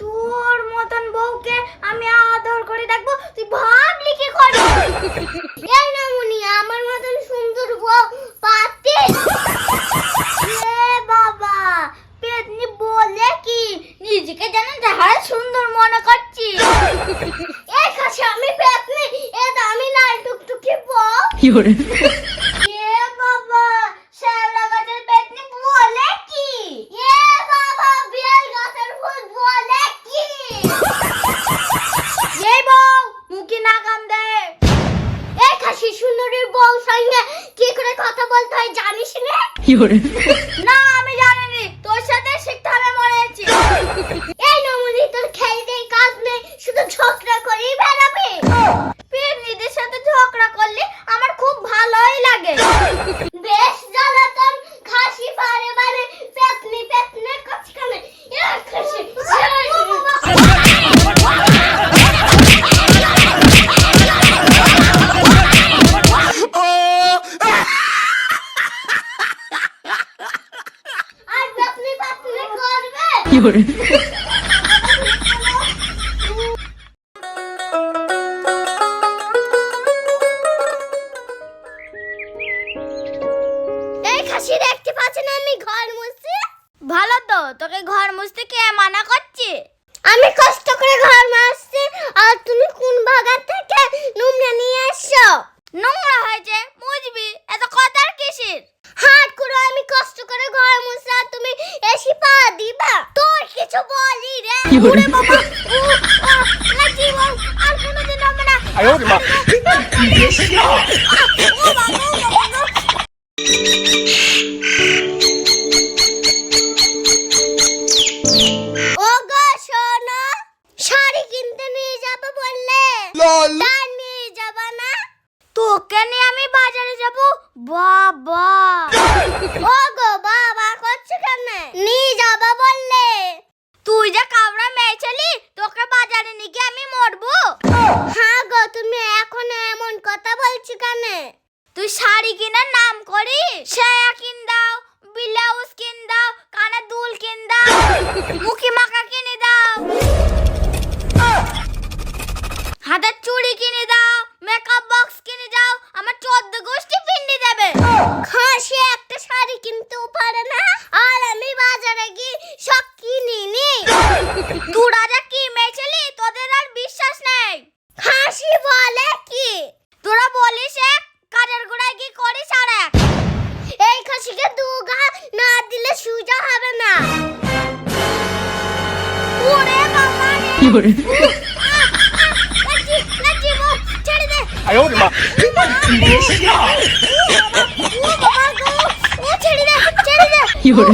তোর মতন বউকে আমি আদর করে ডাকবো তুই ভাবলি কি করে এই না মুনি আমার মতন সুন্দর বউ পাতে এ বাবা পেতনি বলে কি? নিজেকে যেন যাহারা সুন্দর মনে করছি এই কাছে আমি পেতনি এ আমি লাল টুকটুকি বউ এ বাবা শ্যাওলা গাছের পেতনি বলে কি এ বাবা বিয়াল গাছের ফুল বলে কি এই বউ মুখে নাগাম দে এই সুন্দরীর বউ সঙ্গে। কি করে কথা বলতে হয় জানিস না? না আমি জানিনি। তোর সাথে শিখতে হবে মনে হচ্ছে এই নমুনি তোর খেলতেই কাজ নেই। শুধু ঝগড়া করেই বেড়াবে? পেতনিদের সাথে ঝগড়া করলে এই খাসি দেখতে আমি ঘর মুছতে ভালো তো তোকে ঘর মুছতে কে মানা করছে? শাড়ি কিনতে নিয়ে যাব বললে LOL তা নিয়ে যাবা না তোকে নিয়ে আমি বাজারে যাব বাবা ও গো বাবা করছে কেন নিয়ে যাবা বললে তুই যে কাবড়া মেয়ে ছিলি তোকে বাজারে নিয়ে গিয়ে আমি মরবো হ্যাঁ গো তুমি এখন এমন বলছি কেন? তুই শাড়ি কেনার নাম করি সায়া কিন দাও, ব্লাউজ কিন দাও, কানে দুল কিন দাও, মুখে মাখা কিনে দাও। হাতের চুড়ি কিনে দাও মেকআপ বক্স কিনে দাও, আমার চোদ্দ গোষ্ঠী পিন্ডি দেবে। খাসি একটা শাড়ি কিনতেও পারে না, আর আমি বাজারে গিয়ে সব কিনি নি তোরা যা কি মেয়েছিলি তোদের আর বিশ্বাস নেই খাসি বলে কি তোরা বলিস এক কাজের গোড়ায় কি করিস আর এক এই সোগা না দিলে সুজা হবে না। কি করে